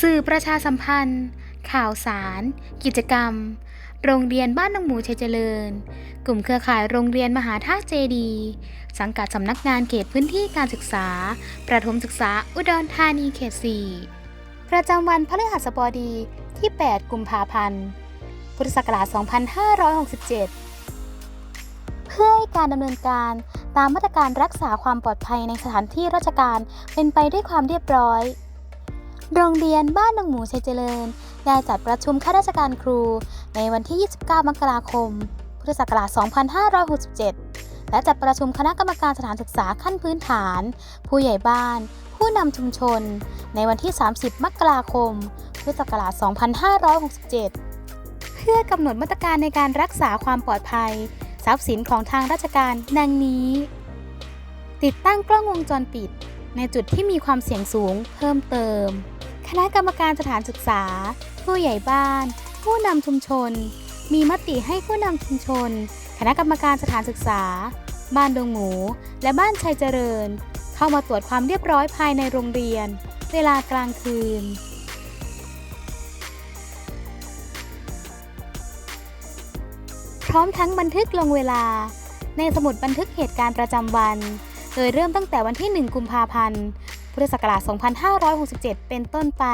สื่อประชาสัมพันธ์ ข่าวสาร กิจกรรม โรงเรียนบ้านหนองหมูชัยเจริญ กลุ่มเครือข่ายโรงเรียนมหาธาเจดี สังกัดสำนักงานเขตพื้นที่การศึกษา ประถมศึกษาอุดรธานีเขต 4 ประจำวันพฤหัสบดีที่ 8 กุมภาพันธ์ พุทธศักราช 2567 เพื่อให้การดำเนินการตามมาตรการรักษาความปลอดภัยในสถานที่ราชการเป็นไปด้วยความเรียบร้อย โรงเรียนบ้านหนองหมูชัยเจริญ ได้จัดประชุมข้าราชการครู ในวันที่ 29 มกราคม พุทธศักราช 2567 และจัดประชุมคณะกรรมการสถานศึกษาขั้นพื้นฐาน ผู้ใหญ่บ้าน ผู้นำชุมชน ในวันที่ 30 มกราคม พุทธศักราช 2567 เพื่อกำหนดมาตรการในการรักษาความปลอดภัย ทรัพย์สินของทางราชการดังนี้ ติดตั้งกล้องวงจรปิดในจุดที่มีความเสี่ยงสูงเพิ่มเติม คณะกรรมการสถานศึกษา ผู้ใหญ่บ้าน ผู้นำชุมชน มีมติให้ผู้นำชุมชน คณะกรรมการสถานศึกษา บ้านดงหมู และบ้านชัยเจริญ เข้ามาตรวจความเรียบร้อยภายในโรงเรียน เวลากลางคืนพร้อมทั้งบันทึกลงเวลา ในสมุดบันทึกเหตุการณ์ประจำวัน โดยเริ่มตั้งแต่วันที่ 1 กุมภาพันธ์ พุทธศักราช 2567 เป็นต้นไป